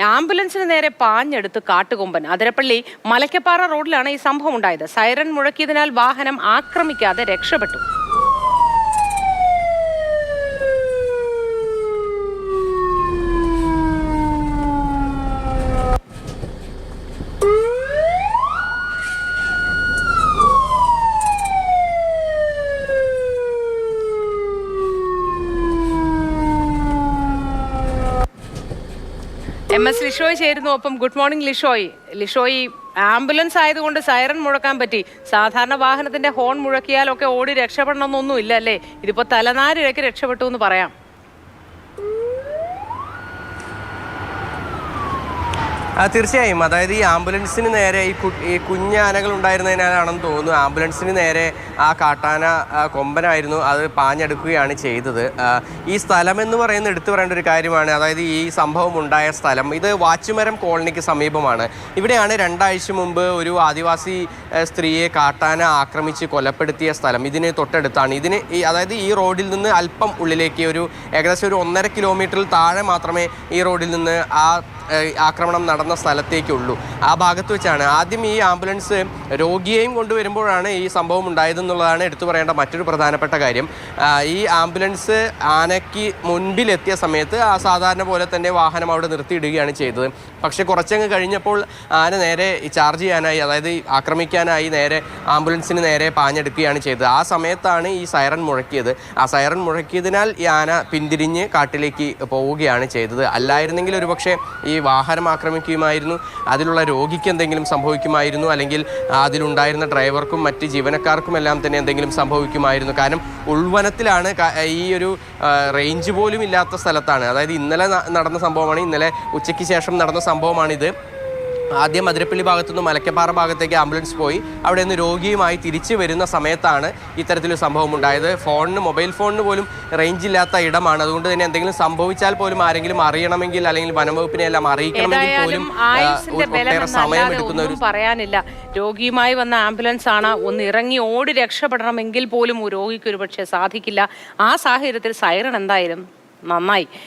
ആംബുലൻസിന് നേരെ പാഞ്ഞെടുത്ത് കാട്ടുകൊമ്പൻ. അതിരപ്പള്ളി മലക്കപ്പാറ റോഡിലാണ് ഈ സംഭവം ഉണ്ടായത്. സൈറൺ മുഴക്കിയതിനാൽ വാഹനം ആക്രമിക്കാതെ രക്ഷപ്പെട്ടു. എം എസ് ലിഷോയ് ചേരുന്നു. ഒപ്പം good morning Lishoy. Lishoy ambulance ആയതുകൊണ്ട് സൈറൺ മുഴക്കാൻ പറ്റി. സാധാരണ വാഹനത്തിന്റെ ഹോൺ മുഴക്കിയാലൊക്കെ ഓടി രക്ഷപ്പെടണമെന്നൊന്നും ഇല്ല അല്ലേ? ഇതിപ്പോ തലനാരിഴക്ക് രക്ഷപ്പെട്ടു എന്ന് പറയാം ആ, തീർച്ചയായും. അതായത് ഈ ആംബുലൻസിന് നേരെ ഈ കു ഈ കുഞ്ഞാനകൾ ഉണ്ടായിരുന്നതിനാലാണെന്ന് തോന്നുന്നു. ആംബുലൻസിന് നേരെ ആ കാട്ടാന കൊമ്പനായിരുന്നു അത് പാഞ്ഞെടുക്കുകയാണ് ചെയ്തത്. ഈ സ്ഥലം എന്ന് പറയുന്നത് എടുത്തു പറയേണ്ട ഒരു കാര്യമാണ്. അതായത് ഈ സംഭവം ഉണ്ടായ സ്ഥലം. ഇത് വാച്ചുമരം കോളനിക്ക് സമീപമാണ്. ഇവിടെയാണ് രണ്ടാഴ്ച മുമ്പ് ഒരു ആദിവാസി സ്ത്രീയെ കാട്ടാന ആക്രമിച്ച് കൊലപ്പെടുത്തിയ സ്ഥലം ഇതിന് തൊട്ടടുത്താണ്. ഇതിന് ഈ അതായത് ഈ റോഡിൽ നിന്ന് അല്പം ഉള്ളിലേക്ക് ഒരു ഏകദേശം ഒരു ഒന്നര കിലോമീറ്ററിൽ താഴെ മാത്രമേ ഈ റോഡിൽ നിന്ന് ആ ആക്രമണം നടന്ന സ്ഥലത്തേക്കുള്ളൂ. ആ ഭാഗത്ത് വെച്ചാണ്. ആദ്യം ഈ ആംബുലൻസ് രോഗിയെയും കൊണ്ടുവരുമ്പോഴാണ് ഈ സംഭവം ഉണ്ടായതെന്നുള്ളതാണ് എടുത്തു പറയേണ്ട മറ്റൊരു പ്രധാനപ്പെട്ട കാര്യം. ഈ ആംബുലൻസ് ആനയ്ക്ക് മുൻപിലെത്തിയ സമയത്ത് ആ സാധാരണ പോലെ തന്നെ വാഹനം അവിടെ നിർത്തിയിടുകയാണ് ചെയ്തത്. പക്ഷേ കുറച്ചങ്ങ് കഴിഞ്ഞപ്പോൾ ആന നേരെ ചാർജ് ചെയ്യാനായി അതായത് ഈ ആക്രമിക്കാനായി നേരെ ആംബുലൻസിന് നേരെ പാഞ്ഞെടുക്കുകയാണ് ചെയ്തത്. ആ സമയത്താണ് ഈ സൈറൺ മുഴക്കിയത്. ആ സൈറൺ മുഴക്കിയതിനാൽ ഈ ആന പിന്തിരിഞ്ഞ് കാട്ടിലേക്ക് പോവുകയാണ് ചെയ്തത്. അല്ലായിരുന്നെങ്കിൽ ഒരുപക്ഷെ ഈ വാഹനം ആക്രമിക്കുമായിരുന്നു അതിലുള്ള രോഗിക്ക് എന്തെങ്കിലും സംഭവിക്കുമായിരുന്നു. അല്ലെങ്കിൽ അതിലുണ്ടായിരുന്ന ഡ്രൈവർക്കും മറ്റ് ജീവനക്കാർക്കും എല്ലാം തന്നെ എന്തെങ്കിലും സംഭവിക്കുമായിരുന്നു. കാരണം ഉൾവനത്തിലാണ് ഈ ഒരു റേഞ്ച് പോലും ഇല്ലാത്ത സ്ഥലത്താണ്. അതായത് ഇന്നലെ നടന്ന സംഭവമാണ്. ഇന്നലെ ഉച്ചയ്ക്ക് ശേഷം നടന്ന സംഭവമാണിത്. ആദ്യം അതിരപ്പള്ളി ഭാഗത്തുനിന്ന് മലക്കപ്പാറ ഭാഗത്തേക്ക് ആംബുലൻസ് പോയി. അവിടെ നിന്ന് രോഗിയുമായി തിരിച്ചു വരുന്ന സമയത്താണ് ഇത്തരത്തിലൊരു സംഭവം ഉണ്ടായത്. ഫോണിന് മൊബൈൽ ഫോണിന് പോലും റേഞ്ച് ഇല്ലാത്ത ഇടമാണ്. അതുകൊണ്ട് തന്നെ എന്തെങ്കിലും സംഭവിച്ചാൽ പോലും ആരെങ്കിലും അറിയണമെങ്കിൽ അല്ലെങ്കിൽ വനംവകുപ്പിനെ എല്ലാം അറിയിക്കണമെങ്കിൽ പോലും ഒട്ടേറെ സമയം എടുക്കുന്ന ഒരു പറയാനില്ല. രോഗിയുമായി വന്ന ആംബുലൻസ് ആണ്. ഒന്ന് ഇറങ്ങി ഓടി രക്ഷപ്പെടണമെങ്കിൽ പോലും രോഗിക്ക് ഒരുപക്ഷെ സാധിക്കില്ല. ആ സാഹചര്യത്തിൽ സൈറൺ എന്തായാലും നന്നായി.